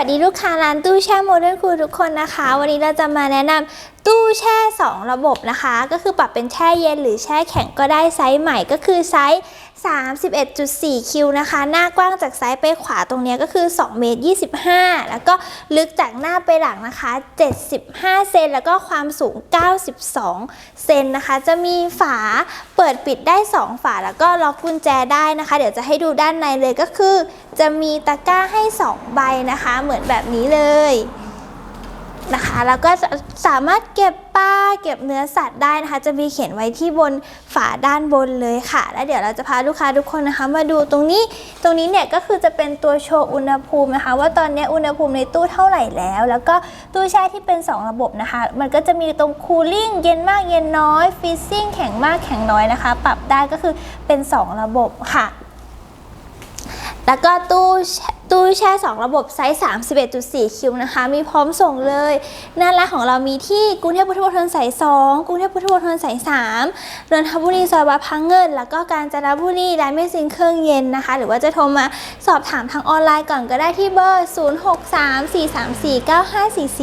วัสดีลูกค้าร้านตู้แช่โมเดิร์นคูลทุกคนนะคะ วันนี้เราจะมาแนะนำตู้แช่ 2 ระบบนะคะ ก็คือปรับเป็นแช่เย็นหรือแช่แข็งก็ได้ไซส์ใหม่ก็คือไซส์ 31.4 คิวนะคะ หน้ากว้างจากซ้ายไปขวาตรงนี้ก็คือ2เมตร25 แล้วก็ลึกจากหน้าไปหลังนะคะ 75 เซนแล้วก็ความสูง 92 เซนนะคะ จะมีฝาเปิดปิดได้ 2 ฝาแล้วก็ล็อกกุญแจได้นะคะ เดี๋ยวจะให้ดูด้านในเลยก็คือ จะมีตะกร้าให้ 2 ใบนะคะ เหมือนแบบนี้เลยนะคะ แล้วก็สามารถเก็บปลาเก็บเนื้อสัตว์ได้นะคะ จะมีเขียนไว้ที่บนฝาด้านบนเลยค่ะ แล้วเดี๋ยวเราจะพาลูกค้าทุกคนนะคะ มาดูตรงนี้ ตรงนี้เนี่ยก็คือจะเป็นตัวโชว์อุณหภูมินะคะ ว่าตอนนี้อุณหภูมิในตู้เท่าไหร่แล้ว แล้วก็ตู้แช่ที่เป็น 2 ระบบนะคะ มันก็จะมีตรงคูลิ่งเย็นมากเย็นน้อยฟีซิ่งแข็งมากแข็งน้อยนะคะ ปรับได้ก็คือเป็น 2 ระบบค่ะ แล้วก็ตู้ ตู้แช่ 2 ระบบไซส์ 31.4 คิวนะคะ มีพร้อมส่งเลยหน้าร้านของเรามีที่กรุงเทพพุทธมณฑลสาย 2 กรุงเทพพุทธมณฑลสาย 3 นนทบุรีซอยวัดพังเงิน แล้วก็กาญจนบุรีร้านเมซินเครื่องเย็นนะคะ หรือว่าจะโทรมาสอบถามทางออนไลน์ก่อนก็ได้ที่เบอร์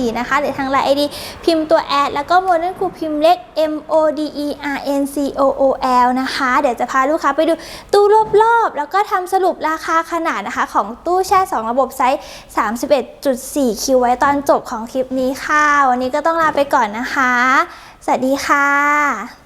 0634349544 นะคะ หรือทางไลน์ไอดีพิมพ์ตัวแอดแล้วก็โมเดิร์นคูพิมพ์เล็ก M O D E R N C O O L นะคะ เดี๋ยวจะพาลูกค้าไปดูตู้รอบๆแล้วก็ทำสรุปราคาขนาดนะคะของตู้แช่2ระบบไซส์ 31.4 คิวไว้ตอนจบของคลิปนี้ค่ะ วันนี้ก็ต้องลาไปก่อนนะคะ สวัสดีค่ะ